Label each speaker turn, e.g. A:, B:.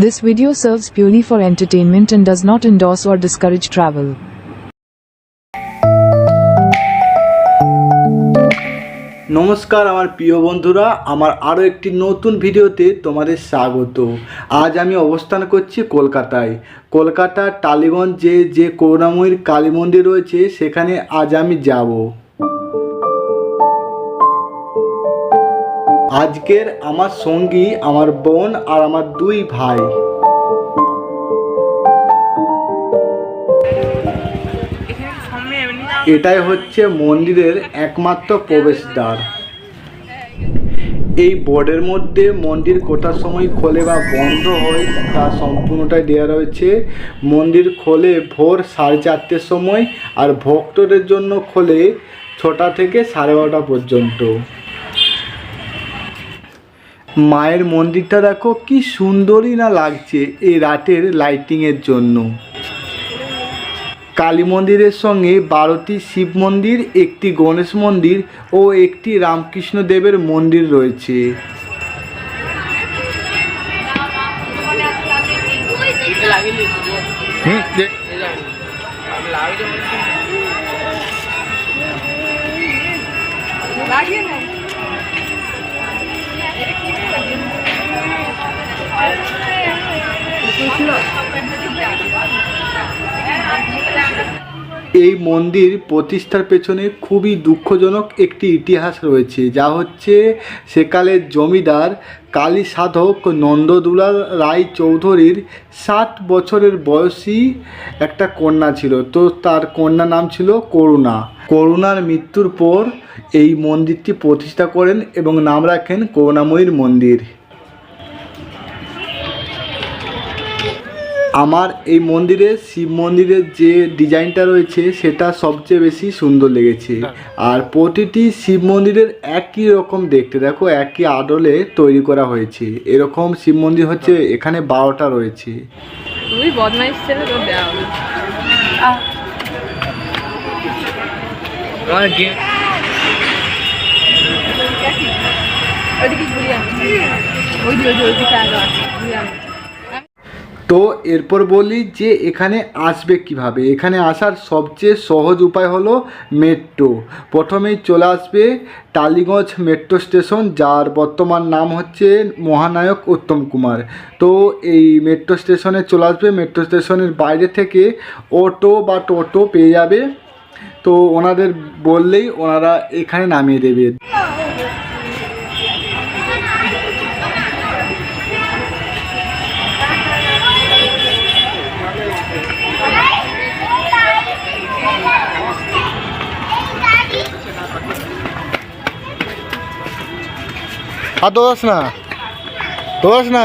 A: This video serves purely for entertainment and does not endorse or discourage travel.
B: নমস্কার আমার প্রিয় বন্ধুরা, আমার আরও একটি নতুন ভিডিওতে তোমাদের স্বাগত। আজ আমি অবস্থান করছি কলকাতায়। কলকাতার টালিগঞ্জে যে করুণাময়ীর কালী মন্দির রয়েছে, সেখানে আজ আমি যাব। আজকের আমার সঙ্গী, আমার বোন আর আমার দুই ভাই। এটাই হচ্ছে মন্দিরের একমাত্র প্রবেশদ্বার। এই বোর্ডের মধ্যে মন্দির কোটার সময় খোলে বা বন্ধ হয়, তা সম্পূর্ণটাই দেওয়া রয়েছে। মন্দির খোলে ভোর সাড়ে চারটের সময় আর ভক্তদের জন্য খোলে ছটা থেকে সাড়ে বারোটা পর্যন্ত। মায়ের মন্দিরটা দেখো, কি সুন্দরই না লাগছে এই রাতের লাইটিংয়ের জন্য। কালী মন্দিরের সঙ্গে বারোটি শিব মন্দির, একটি গণেশ মন্দির ও একটি রামকৃষ্ণ দেবের মন্দির রয়েছে। এই মন্দির প্রতিষ্ঠার পেছনে খুবই দুঃখজনক একটি ইতিহাস রয়েছে, যা হচ্ছে সেকালের জমিদার কালী সাধক নন্দদুলাল রায় চৌধুরীর ষাট বছরের বয়সী একটা কন্যা ছিল। তো তার কন্যা নাম ছিল করুণা। করুণার মৃত্যুর পর এই মন্দিরটি প্রতিষ্ঠা করেন এবং নাম রাখেন করুণাময়ীর মন্দির। আমার এই মন্দিরে শিব মন্দিরের যে ডিজাইনটা রয়েছে সেটা সবচেয়ে বেশি সুন্দর লেগেছে। আর প্রতিটি শিব মন্দিরের একই রকম দেখতে। দেখো একই আদলে তৈরি করা হয়েছে। এরকম শিব মন্দির হচ্ছে এখানে বারোটা রয়েছে।
C: তুই বদমাইশ ছেলে তোর ওইদিকে ঘুরিয়ে ওই ওই দিকে আগে আছে ঘুরিয়ে
B: তো এরপর বলি যে এখানে আসবে কীভাবে? এখানে আসার সবচেয়ে সহজ উপায় হলো মেট্রো প্রথমেই চলে আসবে টালিগঞ্জ মেট্রো স্টেশন যার বর্তমান নাম হচ্ছে মহানায়ক উত্তম কুমার। তো এই মেট্রো স্টেশনে চলে আসবে। মেট্রো স্টেশনের বাইরে থেকে অটো বা টোটো পেয়ে যাবে। তো ওনাদের বললেই ওনারা এখানে নামিয়ে দেবে। আর দোষ না দোষ না।